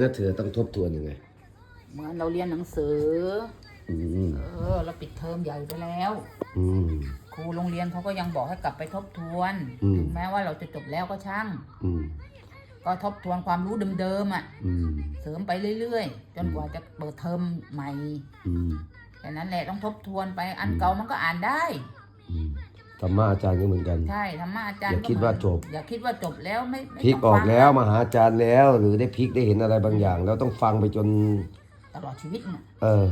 แล้วเธอต้องทบทวนยังไง เหมือนเราเรียนหนังสือ อืมเออ เราปิดเทอมใหญ่ไปแล้ว อืม ครูโรงเรียนเขาก็ยังบอกให้กลับไปทบทวน อืม ถึงแม้ว่าเราจะจบแล้วก็ช่าง อืมก็ทบทวนความรู้เดิมๆอะ อืมเสริมไปเรื่อยๆ จนกว่าจะเปิดเทอมใหม่อืมแค่นั้นแหละต้องทบทวนไป อันเก่ามันก็อ่านได้ อืม ธรรมะอาจารย์ก็เหมือนกัน ใช่ธรรมะอาจารย์อย่าคิดว่าจบ อย่าคิดว่าจบแล้วไม่ไม่พลิกต้งออกฟังแล้วมาหาอาจารย์แล้ว หรือได้พลิกได้เห็นอะไรบางอย่าง แล้วต้องฟังไปจน ตลอดชีวิตน่ะเออ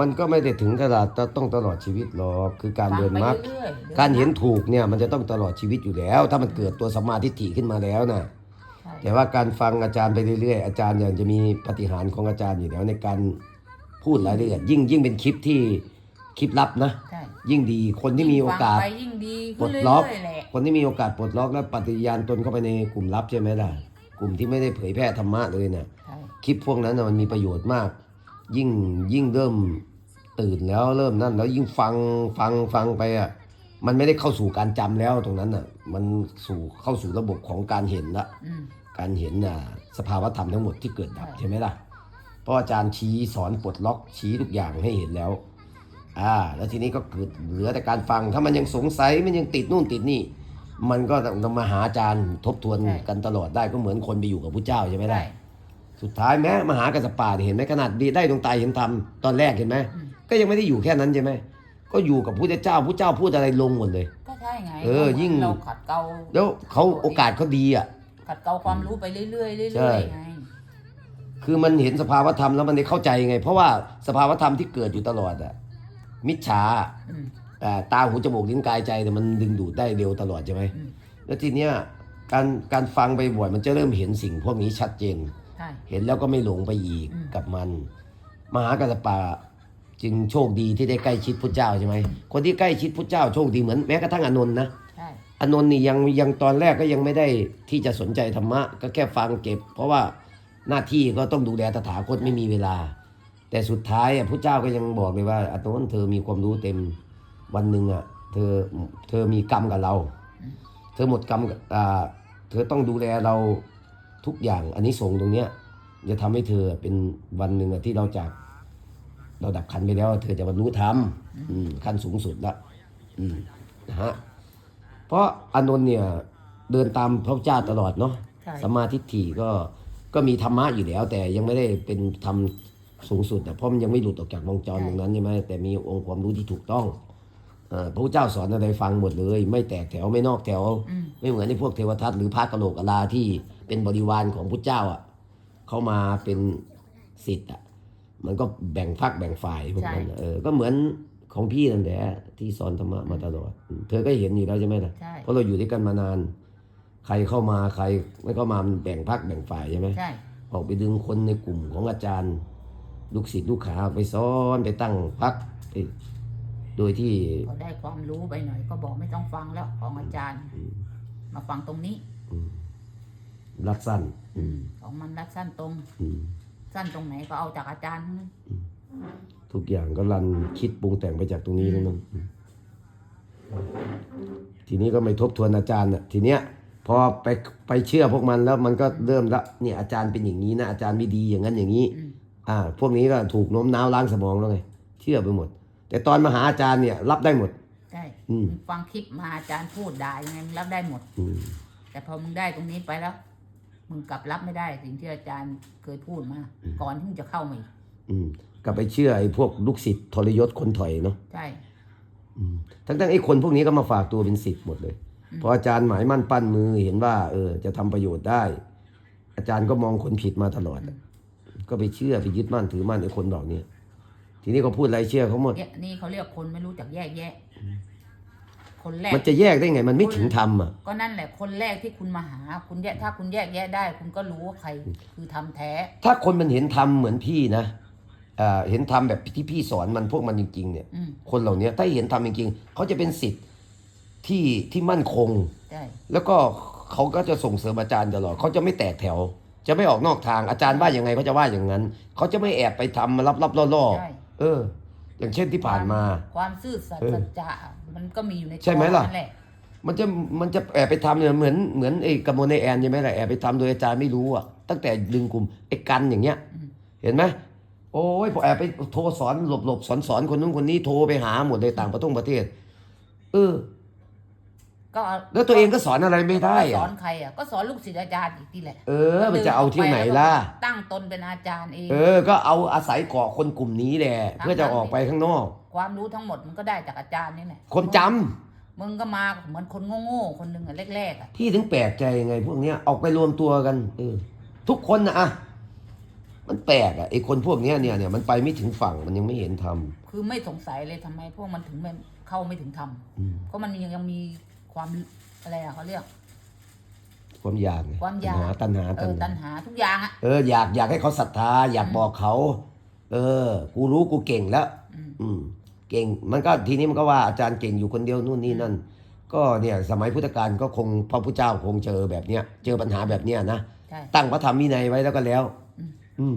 มันก็ไม่ได้ถึงขนาดต้องตลอดชีวิตหรอกคือการฟังเดินไปมรรคเรื่อยๆการเห็นถูกเนี่ยมันจะต้องตลอดชีวิตอยู่แล้ว ถ้ามันเกิดตัวสมมาธิฏฐิขึ้นมาแล้วนะใช่แต่ว่าการฟังอาจารย์ไปเรื่อยๆ อาจารย์อย่างจะมีปฏิหารย์ของอาจารย์อยู่แล้วในการพูดรายละเอียดยิ่งยิ่งเป็นคลิปที่คลิปลับนะใช่ ยิ่งดี คนที่มีโอกาสฟังไปยิ่งดีปลขึ้นดเรื่ล็อก อยๆแหละคนที่มีโอกาสปลดล็อกและปฏิญาณตนเข้าไปในกลุ่มลับใช่ไหมล่ะ กลุ่มที่ไม่ได้เผยแพร่ธรรมะเลยเนี่ย ใช่คลิปพวกนั้นน่ะมันมีประโยชน์มาก ยิ่งยิ่งเริ่มตื่นแล้วเริ่มนั่น แล้วยิ่งฟังฟังฟังไปอะมันไม่ได้เข้าสู่การจำแล้วตรงนั้นอะมันสู่เข้าสู่ระบบของการเห็นละอืม การเห็นน่ะสภาวะธรรมทั้งหมดที่เกิดดับใช่ใช่ไหมล่ะเพราะอาจารย์ชี้สอนปลดล็อกชี้ทุกอย่างให้เห็นแล้ว อ่าแล้วทีนี้ก็เกิดเหลือแต่การฟังถ้ามันยังสงสัยมันยังติดนู่นติดนี่ มันก็ต้องมาหาอาจารย์ทบทวนกันตลอดได้ก็เหมือนคนไปอยู่กับพระเจ้าใช่ไหมล่ะใช่สุดท้ายแม้มหากัสสปาเนี่ยเห็นไหมขนาดดีได้ดวงตาเห็นธรรมตอนแรกเห็นไหมอืม ก็ยังไม่ได้อยู่แค่นั้นใช่ไหมก็อยู่กับพระเจ้าพระเจ้าพูดอะไรลงหมดเลย ก็ใช่ไงเออยิ่ง เราขัดเกลาแล้วเขาโอกาสเขาดีอะ ขัดเกลาความรู้ไปเรื่อยๆเรื่ใช่ อยๆไงคือมันเห็นสภาวธรรมแล้วมันได้เข้าใจไง เพราะว่าสภาวธรรมที่เกิดอยู่ตลอดอะ มิจฉาอืมอ่าตาหูจมูกลิ้นกายใจเนี่ยมันดึงดูดได้เร็วตลอดใช่ไหมอืมแล้วทีเนี้ยการการฟังไปบ่อยมันจะเริ่มเห็นสิ่งพวกนี้ชัดเจนใช่เห็นแล้วก็ไม่หลงไปอีกอืมกับมัน มหากัสสปะจึงโชคดีที่ได้ใกล้ชิดพระเจ้าใช่ไหมคนที่ใกล้ชิดพระเจ้าโชคดีเหมือนแม้กระทั่งอานนท์นะใช่อานนท์นี่ยังยังตอนแรกก็ยังไม่ได้ที่จะสนใจธรรมะ ก็แค่ฟังเก็บ เพราะว่าหน้าที่ก็ต้องดูแลตถาคตไม่มีเวลา แต่สุดท้ายอะพระเจ้าก็ยังบอกเลยว่าอานนท์เธอมีความรู้เต็มวันหนึ่งอะเธอเธอมีกรรมกับเรา เธอหมดกรรมกับอ่าเธอต้องดูแลเราทุกอย่างอันนี้สงส์ตรงเนี้ยจะทำให้เธอเป็นวันหนึ่งอะที่เราจากเราดับขันธ์ไปแล้ว เธอจะบรรลุธรรมอืมขั้นสูงสุดละอืมนะฮะเพราะอานนท์เนี่ยเดินตามพระเจ้าตลอดเนาะใช่สัมมาทิฏฐิก็ก็มีธรรมะอยู่แล้ว แต่ยังไม่ได้เป็นธรรม สูงสุดอะเพราะมันยังไม่หลุดออกจากวงจรตรงนั้นใช่ไหมแต่มีองค์ความรู้ที่ถูกต้องเอ่อพระเจ้าสอนอะไรฟังหมดเลย ไม่แตกแถวไม่นอกแถวอืมไม่เหมือนในพวกเทวทัตหรือพระกะโหลกกะลาที่เป็นบริวารของพระเจ้าอะเข้ามาเป็นสิทธิ์อะมันก็แบ่งพักแบ่งฝ่ายพวกนั้นใช่เออก็เหมือนของพี่นั่นแหละที่สอนธรรมะมาตลอดอืมเธอก็เห็นอยู่แล้วใช่ไหมล่ะใช่เพราะเราอยู่ด้วยกันมานาน ใครเข้ามาใครไม่เข้ามามันแบ่งพักแบ่งฝ่ายใช่ไหมใช่ออกไปดึงคนในกลุ่มของอาจารย์ ลูกศิษย์ลูกหาไปซ้อนไปตั้งพักไปโดยที่พอได้ความรู้ไปหน่อย ก็บอกไม่ต้องฟังแล้วของอาจารย์ มาฟังตรงนี้อืมรัดสั้นอืมของมันรัดสั้นตรงอืมสั้นตรงไหนก็เอาจากอาจารย์ทั้งนั้นทุกอย่างก็รันคิดปรุงแต่งไปจากตรงนี้แล้วนั่นทีนี้ก็ไม่ทบทวนอาจารย์น่ะทีเนี้ยพอไปไปเชื่อพวกมันแล้วมันก็เริ่มละเนี่ยอาจารย์เป็นอย่างนี้นะอาจารย์ไม่ดีอย่างนั้นอย่างนี้ อืมอ่าพวกนี้ก็ถูกโน้มน้าวล้างสมองแล้วไงเชื่อไปหมด แต่ตอนมาหาอาจารย์เนี่ย รับได้หมด ใช่อืมมึงฟังคลิปมาอาจารย์พูดด่ายังไงมึงรับได้หมด อืมแต่พอมึงได้ตรงนี้ไปแล้ว มึงกลับรับไม่ได้สิ่งที่อาจารย์เคยพูดมา ก่อนที่มึงจะเข้ามาอีกอืมกลับไปเชื่อไอ้พวกลูกศิษย์ทรยศคนถอยเนาะใช่ อืมทั้งๆไอ้คนพวกนี้ก็มาฝากตัวเป็นศิษย์หมดเลย อืม พออาจารย์หมายมั่นปั้นมือเห็นว่า เออ จะทำประโยชน์ได้ อาจารย์ก็มองคนผิดมาตลอดอะ ก็ไปเชื่อไปยึดมั่นถือมั่นไอ้คนบอกเนี่ยทีนี้ก็พูดอะไรเชื่อเขาหมด เนี่ยนี่เขาเรียกคนไม่รู้จักแยกแยะ คนแรก มันจะแยกได้ไง มันไม่ถึงธรรมอะ ก็นั่นแหละคนแรกที่คุณมาหา คุณแยกถ้าคุณแยกแยะได้ คุณก็รู้ว่าใคร คือทำแท้ ถ้าคนมันเห็นธรรมเหมือนพี่นะอ่าเห็นธรรมแบบที่พี่สอนมันพวกมันจริงๆเนี่ย อืมคนเหล่านี้ถ้าเห็นธรรมจริงๆเขาจะเป็นสิทธิ์ที่ที่มั่นคง ใช่แล้วก็เขาก็จะส่งเสริมอาจารย์ตลอดเขาจะไม่แตกแถว จะไม่ออกนอกทางอาจารย์ว่ายังไงเขาจะว่าอย่างนั้น เขาจะไม่แอบไปทำมาลับๆล่อใช่ ๆเออ อย่างเช่นที่ผ่านมา ความซื่อสัตเอย์อสัจจะมันก็มีอยู่ในใช่ไหมล่ะ นั่นแหละ มันจะมันจะแอบไปทำเนี่ยเหมือนเหมือนไอ้กระมวลในแอนใช่ไหมล่ะแอบไปทำโดยอาจารย์ไม่รู้อะตตั้งแต่ดึงกลุ่มไอ้กันอย่างเงี้ย อืม เห็นไหมโอ้ยพอแอบไปโทรสอนหลบหลบสอนสอนคนนู้นคนนี้โทรไปหาหมดเลยต่างประเทศประเทศ เออ ก็เอาแล้วตัวเองก็สอนอะไรไม่ได้สออะนใครอะก็สอนลูกศิษย์อาจารย์อีกทีแหละ เออ มันจะเอาที่ไหนล่ะ ตั้งตนเป็นอาจารย์เอง เออ ก็เอาอาศัยเกาะคนกลุ่มนี้แหละเพื่อจะออกไปข้างนอก ความรู้ทั้งหมดมันก็ได้จากอาจารย์นี่แหละคนจำมึงก็มาเหมือนคนโง่ๆคนหนึ่งอะแรกๆอะพี่ถึงแปลกใจไง พวกเนี้ยออกไปรวมตัวกันเออทุกคนนะอะมันแปลกอะไอ้คนพวกเนี้ยเนี่ยเนี่ยมันไปไม่ถึงฝั่งมันยังไม่เห็นทำคือไม่สงสัยเลยทำไมพวกมันถึงไม่เข้าไม่ถึงทอืมำเพราะมันยังยังมี ความอะไรอะเขาเรียก ความอยากไงความอยาก ตัณหาเอตัณอตัหาณหาทุกอย่างอะเอออยากอยากให้เขาศรัทธา อยากบอกเขา เออ กูรู้กูเก่งแล้ว อืมอืมเก่งมันก็ทีนี้มันก็ว่าอาจารย์เก่งอยู่คนเดียวนู่นนี่นั่น ก็เนี่ยสมัยพุทธกาลก็คงพระพุทธเจ้าคงเจอแบบเนี้ยเจอปัญหาแบบเนี้ยนะใช่ ตั้งพระธรรมวินัยไว้แล้วก็แล้ว อืม อืม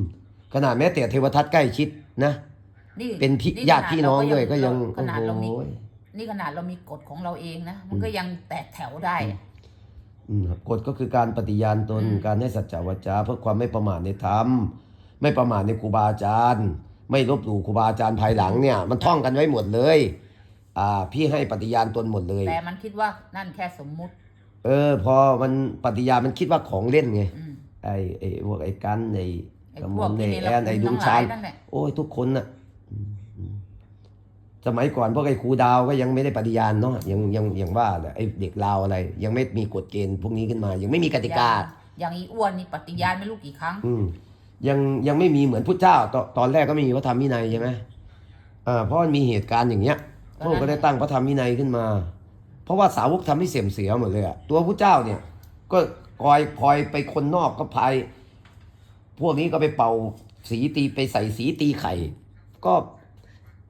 ขนาดแม้แต่เทวทัตใกล้ชิดนะ นี่เป็นพี่นี่ญาติพี่น้องด้วยก็ยังขนาดเรามีโอ้โห นี่ขนาดเรามีกฎของเราเองนะ มันก็ยังแตกแถวได้อะอืมครับกฎก็คือการปฏิญาณตนอืม การให้สัจจวาจาเพื่อความไม่ประมาทในธรรมไม่ประมาทในครูบาอาจารย์ ไม่ลบหลู่ครูบาอาจารย์ภายหลังเนี่ย มันท่องกันไว้หมดเลยอ่าพี่ให้ปฏิญาณตนหมดเลย แต่มันคิดว่านั่นแค่สมมุติ เออ พอมันปฏิญาณมันคิดว่าของเล่นไงอืมไอ้ไอ้พวกไอ้กันไอ้ไอ้สพมวกนที่ไอ้นี่แอนไอ้ดุงชานนั่นแหละ โอ้ยทุกคนน่ะอืมอืม สมัยก่อนพวกไอ้ครูดาวก็ยังไม่ได้ปฏิญาณเนาะยังยังยังว่าแหละไอ้เด็กลาวอะไร ยังไม่มีกฎเกณฑ์พวกนี้ขึ้นมา ยังไม่มีกติกา อย่างอีอ้วนนี่ปฏิญาณไม่รู้กี่ครั้ง อืมยังยังไม่มีเหมือนพุทธเจ้าตอนตอนแรกก็ไม่มีพระธรรมวินัยใช่ไหมอ่าเพราะมันมีเหตุการณ์อย่างเงี้ยพระองค์ก็ได้ตั้งพระธรรมวินัยขึ้นมา เพราะว่าสาวกทำให้เสื่อมเสียหมดเลยอะตัวพุทธเจ้าเนี่ย ก็คอยคอยไปคนนอกก็พายพวกนี้ก็ไปเป่าสีตีไปใส่สีตีไข่ ก็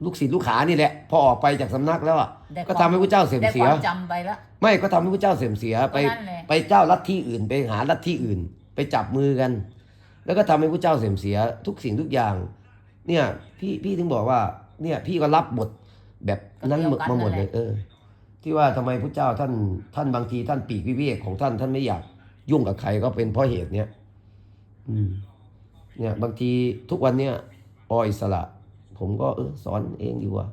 ลูกศิษย์ลูกหานี่แหละ พอออกไปจากสำนักแล้วอะได้ก็ทำให้พระเจ้าเสื่อมได้เสีคยวามจำไปแล้วไม่ก็ทำให้พระเจ้าเสื่อมเสียไปก็นั่นแหละ ไปเจ้าลัทธิอื่นไปหาลัทธิอื่น ไปจับมือกัน แล้วก็ทำให้พระเจ้าเสื่อมเสียทุกสิ่งทุกอย่าง เนี่ยพี่พี่ถึงบอกว่า เนี่ยพี่ก็รับบทแบบนั้นมาหมดเลยเออ ที่ว่าทำไมพระเจ้าท่านท่านบางทีท่านปีกวิเวกของท่านท่านไม่อยากยุ่งกับใครก็เป็นเพราะเหตุเนี้ยอืม เนี่ยบางทีทุกวันเนี่ยออิสระ ผมก็เออสอนเองดีกว่า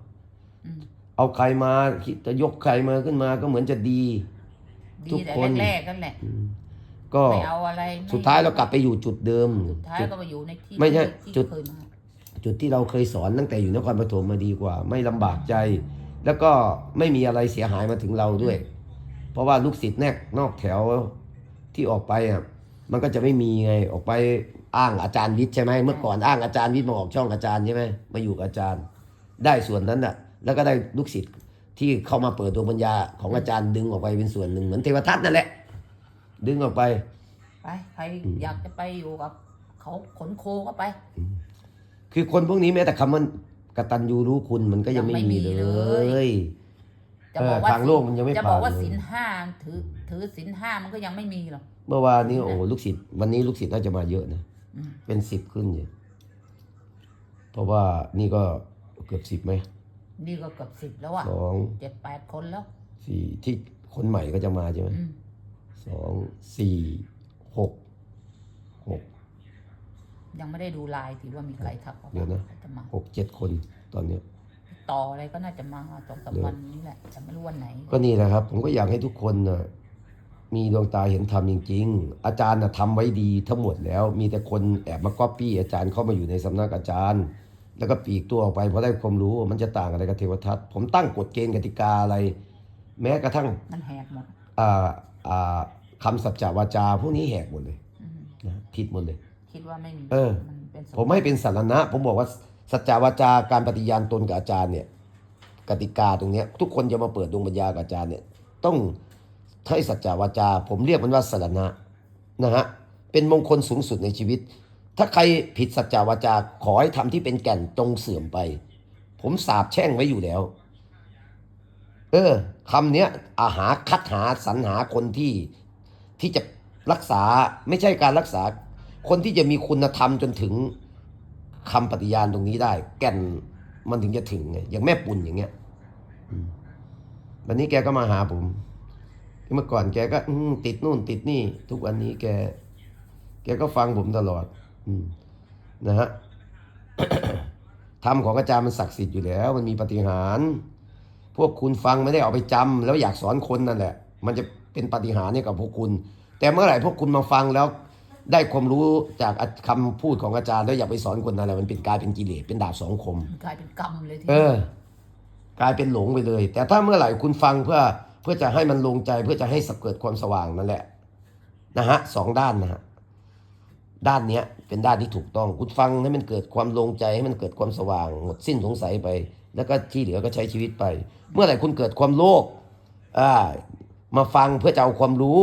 อืมเอาใครมาคิดจะยกใครมาขึ้นมาก็เหมือนจะดีดีทุกแต่คนแรกๆนั่นแหละอืมก็ไม่เอาอะไรไม่สุดท้ายเรากลับไปอยู่จุดเดิมสุดท้ายจุดก็มาอยู่ในที่ไม่ใช่ที่จุดเคยมาจุดที่เราเคยสอนตั้งแต่อยู่นครปฐมมาดีกว่า ไม่ลำบากใจ แล้วก็ไม่มีอะไรเสียหายมาถึงเราด้วย เพราะว่าลูกศิษย์แนกนอกแถวที่ออกไปอะมันก็จะไม่มีไงออกไป อ้างอาจารย์วิทย์ใช่ไหมเมื่อก่อนอ้างอาจารย์วิทย์มาออกช่องอาจารย์ใช่ไหมมาอยู่กับอาจารย์ ได้ส่วนนั้นน่ะ แล้วก็ได้ลูกศิษย์ที่เข้ามาเปิดดวงปัญญาของอาจารย์ดึงออกไปเป็นส่วนหนึ่งเหมือนเทวทัตนั่นแหละ ดึงออกไป ไปใครอยากจะไปอยู่กับเขาขนโคก็ไป คือคนพวกนี้แม้แต่คำว่ากตัญญูรู้คุณมันก็ยังไม่ยังไม่มีมีเลเลยยจะบอกว่าเออทางโลกมันยังไม่จะบอกว่าผ่านเลยศีลห้าถือถือศีลห้ามันก็ยังไม่มีหรอกเมื่อวานนี้โอ้โหลูกศิษย์วันนี้ลูกศิษย์น่าจะมาเยอะนะอืม เป็นสิบขึ้นอยู่เพราะว่านี่ก็เกือบสิบไหมนี่ก็เกือบสิบแล้วอะสองเจ็ดแปดคนแล้วสี่ที่คนใหม่ก็จะมาใช่ไหมอืมสองสี่หกหกยังไม่ได้ดูไลน์ถือว่ามีใครทักเดี๋ยวนะจะมาหกเจ็ดคนตอนเนี้ยต่ออะไรก็น่าจะมาสองสามเดี๋ยววันนี้แหละแต่ไม่รู้วันไหน ก็นี่แหละครับ ผมก็อยากให้ทุกคนนะ มีดวงตาเห็นธรรมจริง ๆ อาจารย์นะทำไว้ดีทั้งหมดแล้ว มีแต่คนแอบมาก๊อปปี้อาจารย์เข้ามาอยู่ในสำนักอาจารย์ แล้วก็ปลีกตัวออกไปเพราะได้ความรู้มันจะต่างอะไรกับเทวทัตผมตั้งกฎเกณฑ์กติกาอะไร แม้กระทั่งมันแหกหมดอ่าอ่าคำสัจจวาจาพวกนี้แหกหมดเลยอืมนะผิดหมดเลย คิดว่าไม่มีเออมันเป็นสผมไม่เป็นสารณะ ผมบอกว่าสัจจวาจาการปฏิญาณตนกับอาจารย์เนี่ย กติกาตรงเนี้ย ทุกคนจะมาเปิดดวงปัญญากับอาจารย์เนี่ย ต้อง ให้สัจจวาจา ผมเรียกมันว่าสรณะนะฮะเป็นมงคลสูงสุดในชีวิต ถ้าใครผิดสัจจวาจา ขอให้ทำที่เป็นแก่นจงเสื่อมไป ผมสาบแช่งไว้อยู่แล้ว เออคำเนี้ยอาหาคัดหาสรรหาคนที่ที่จะรักษาไม่ใช่การรักษา คนที่จะมีคุณธรรมจนถึงคำปฏิญาณตรงนี้ได้ แก่นมันถึงจะถึงไงอย่างแม่ปุ่นอย่างเงี้ยวันนี้แกก็มาหาผม เมื่อก่อนแกก็อืมติดนู่นติดนี่ ทุกวันนี้แก แกก็ฟังผมตลอด อืมนะฮะธรรมของอาจารย์มันศักดิ์สิทธิ์อยู่แล้ว มันมีปฏิหารย์พวกคุณฟังไม่ได้เอาไปจำแล้วอยากสอนคนนั่นแหละ มันจะเป็นปฏิหารย์ให้กับพวกคุณ แต่เมื่อไหร่พวกคุณมาฟังแล้ว ได้ความรู้จากคำพูดของอาจารย์แล้วอยากไปสอนคนอะไรมันเป็นกลายเป็นกิเลสเป็นดาบสองคมมันกลายเป็นกรรมเลยทีเออกลายเป็นหลงไปเลย แต่ถ้าเมื่อไหร่คุณฟังเพื่อ เพื่อจะให้มันลงใจเพื่อจะให้สเกิดความสว่างนั่นแหละนะฮะสองด้านนะฮะด้านเนี้ยเป็นด้านที่ถูกต้องคุณฟังให้มันเกิดความลงใจให้มันเกิดความสว่าง หมดสิ้นสงสัยไป แล้วก็ที่เหลือก็ใช้ชีวิตไป เมื่อไหร่คุณเกิดความโลภอ่ามาฟังเพื่อจะเอาความรู้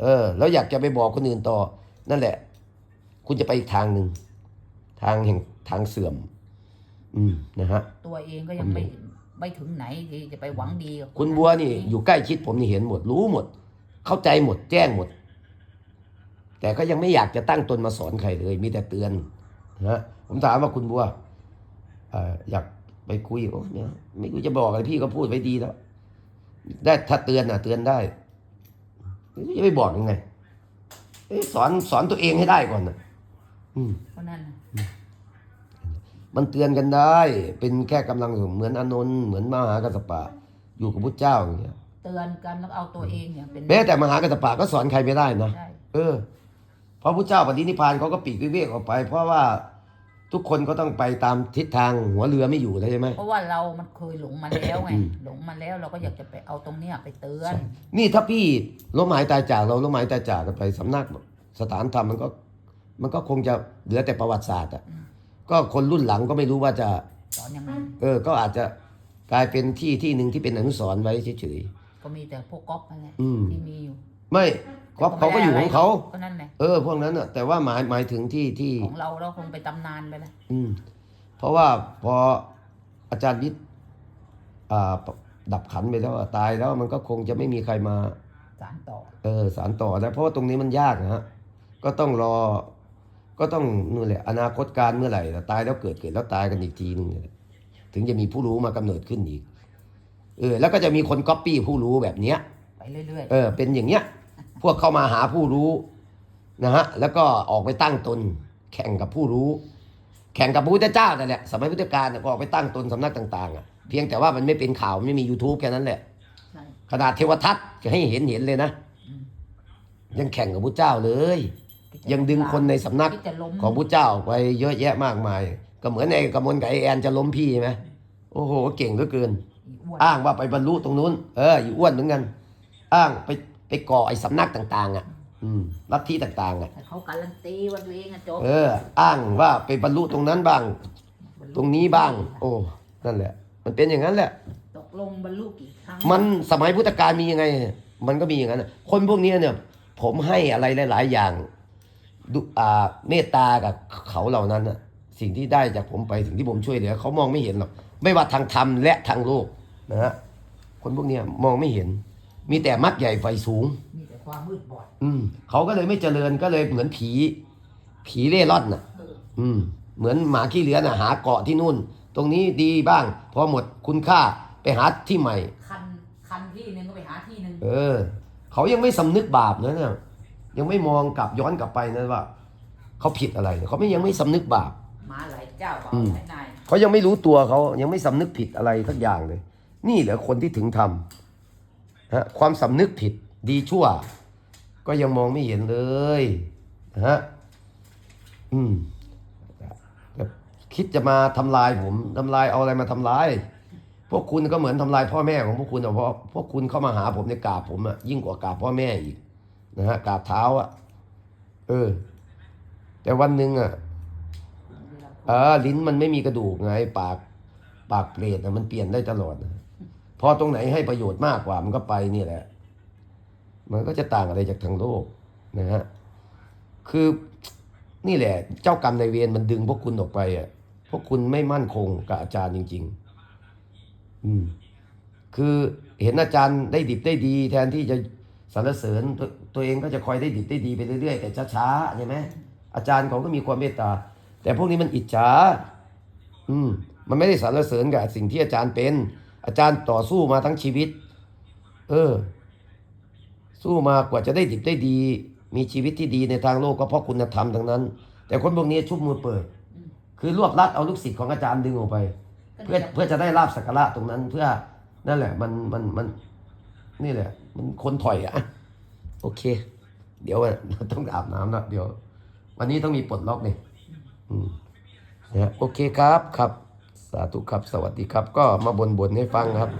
เออ แล้วอยากจะไปบอกคนอื่นต่อ นั่นแหละ คุณจะไปอีกทางหนึ่งทางแห่งทางเสื่อม อืมนะฮะตัวเองก็ยังไม่ ไม่ถึงไหนที่จะไปหวังดีกับคุณบัวนี่อยู่ใกล้ชิดผมนี่เห็นหมด รู้หมด เข้าใจหมดแจ้งหมด แต่ก็ยังไม่อยากจะตั้งตนมาสอนใครเลย มีแต่เตือนนะฮะผมถามว่าคุณบัวเอ่ออยากไปคุยโอ้เนี่ยไม่รู้จะบอกอะไรพี่ก็พูดไว้ดีแล้ว ได้ถ้าเตือนอะเตือนได้จะไปบอกยังไงเอ้ยสอนสอนตัวเองให้ได้ก่อนนะอืมเพราะนั้นน่ะ มันเตือนกันได้ เป็นแค่กำลังเหมือนอานนท์เหมือนมหากัสสปะ อยู่กับพุทธเจ้าอย่างเงี้ยเตือนกันแล้วเอาตัวเองเนี่ยเป็นแม้แต่มหากัสสปะก็สอนใครไม่ได้นะใช่เออเพราะพุทธเจ้าปฏินิพพานเขาก็ปีกวิเวกออกไป เพราะว่าทุกคนก็ต้องไปตามทิศทางหัวเรือไม่อยู่แล้วใช่ไหมเพราะว่าเรามันเคยหลงมาแล้วไงอืมหลงมาแล้วเราก็อยากจะไปเอาตรงเนี้ยไปเตือน นี่ถ้าพี่ล้มหายตายจากเราล้มหายตายจากกันไปสำนักสถานธรรมมันก็ มันก็คงจะเหลือแต่ประวัติศาสตร์อะอืม ก็คนรุ่นหลังก็ไม่รู้ว่าจะสอนยังไงเออ ก็อาจจะกลายเป็นที่ที่หนึ่งที่เป็นอนุสรณ์ไว้เฉย ก็มีแต่พวกก๊อกนั่นแหละอืม ที่มีอยู่ๆไม่เขาเขาก็อยู่ของเขา ก็นั่นแหละเออ พวกนั้นอะแต่ว่าหมายหมายถึงที่ที่ ของเราเราคงไปตำนานไปแล้วอืม เพราะว่าพออาจารย์วิทย์อ่าดับขันไปแล้วอะตายแล้วมันก็คงจะไม่มีใครมา สารต่อ เออสารต่อแล้วเพราะว่าตรงนี้มันยากนะฮะก็ต้องรอ ก็ต้องนู่นแหละอนาคตการเมื่อไหร่ล่ะตายแล้วเกิดเกิดแล้วตายกันอีกทีหนึงเนี่ยถึงจะมีผู้รู้มากำเนิดขึ้นอีกเออแล้วก็จะมีคนก๊อปปี้ผู้รู้แบบเนี้ยไปเรื่อยเออเป็นอย่างเงี้ย พวกเข้ามาหาผู้รู้นะฮะแล้วก็ออกไปตั้งตน แข่งกับผู้รู้ แข่งกับพระพุทธเจ้านั่นแหละสมัยพุทธกาลเนี่ยก็ออกไปตั้งตนสำนักต่างๆอะเพียงแต่ว่ามันไม่เป็นข่าวมันไม่มี YouTube แค่นั้นแหละๆใช่ขนาดเทวทัตจะให้เห็นเห็นเลยนะอืมยังแข่งกับพระเจ้าเลย ยังดึงคนในสำนักที่จะล้มของพระเจ้าไปเยอะแยะมากมาย ก็เหมือนในกระมวลไก่แอนจะล้มพี่ใช่ไหมโอ้โห เก่งเหลือเกินอีอ้วนอ้างว่าไปบรรลุตรงนู้น เอออยู่อ้วนเหมือนกัน อ้างไปไปก่อไอ้สำนักต่าง ๆ อะ อืมลัทธิต่างๆอะแต่เขาการันตีว่าตัวเองอะจบเออ อ้างว่าไปบรรลุตรงนั้นบ้าง ตรงนี้บ้าง โอ้นั่นแหละ มันเป็นอย่างนั้นแหละ ตกลงบรรลุกี่ครั้งมันสมัยพุทธกาลมียังไง มันก็มีอย่างนั้นน่ะคนพวกนี้เนี่ย ผมให้อะไรหลาย ๆ อย่างดุอ่า เมตตากับเขาเหล่านั้นน่ะสิ่งที่ได้จากผมไปสิ่งที่ผมช่วยเหลือเขามองไม่เห็นหรอกไม่ว่าทางธรรมและทางโลกนะฮะคนพวกเนี้ยมองไม่เห็น มีแต่มักใหญ่ไฟสูง มีแต่ความมืดบอด อืมเขาก็เลยไม่เจริญก็เลยเหมือนผี ผีเร่ร่อนน่ะเอออืม เหมือนหมาขี้เลื้อนน่ะหาเกาะที่นู่น ตรงนี้ดีบ้าง พอหมดคุณค่าไปหาที่ใหม่ คันคันที่หนึ่งก็ไปหาที่หนึ่งเออ เขายังไม่สำนึกบาปนะเนี่ย ยังไม่มองกลับย้อนกลับไปนะว่าเขาผิดอะไรเขาไม่ยังไม่สำนึกบาปมาหลายเจ้าบอกอืมหลายนายเขายังไม่รู้ตัวเขายังไม่สำนึกผิดอะไรสักอย่างเลย นี่เหรอคนที่ถึงทำฮะความสำนึกผิดดีชั่ว ก็ยังมองไม่เห็นเลยนะฮะอืมแบบคิดจะมาทำลายผมทำลายเอาอะไรมาทำลาย พวกคุณก็เหมือนทำลายพ่อแม่ของพวกคุณอะเพราะพวกคุณเข้ามาหาผมในกราบผมอะยิ่งกว่ากราบพ่อแม่อีก นะฮะกราบเท้าอะเออ แต่วันหนึ่งอะเออลิ้นมันไม่มีกระดูกไงปาก ปากเปรตนะมันเปลี่ยนได้ตลอดนะพอตรงไหนให้ประโยชน์มากกว่ามันก็ไปนี่แหละ มันก็จะต่างอะไรจากทางโลกนะฮะคือนี่แหละ เจ้ากรรมในเวรมันดึงพวกคุณออกไปอะพวกคุณไม่มั่นคงกับอาจารย์จริง ๆ อืม คือเห็นอาจารย์ได้ดิบได้ดี แทนที่จะสรรเสริญ ตัวเองก็จะคอยได้ดิบได้ดีไปเรื่อยๆ แต่ช้าๆใช่ไหมอาจารย์เขาก็มีความเมตตา แต่พวกนี้มันอิจฉาอืมมันไม่ได้สรรเสริญกับสิ่งที่อาจารย์เป็น อาจารย์ต่อสู้มาทั้งชีวิต เออ สู้มากว่าจะได้ดิบได้ดี มีชีวิตที่ดีในทางโลกก็เพราะคุณธรรมทั้งนั้น แต่คนพวกนี้ชุบมือเปิด คือรวบรัดเอาลูกศิษย์ของอาจารย์ดึงออกไป เพื่อเพื่อจะได้ลาบสักการะตรงนั้น เพื่อนั่นแหละ มันมันมันนี่แหละ มันคนถอยอะ โอเค เดี๋ยวต้องอาบน้ำนะเดี๋ยว วันนี้ต้องมีปลดล็อกนี่ยนะโอเคครับครับ สาธุครับสวัสดีครับ ก็มาบนบนให้ฟังครับ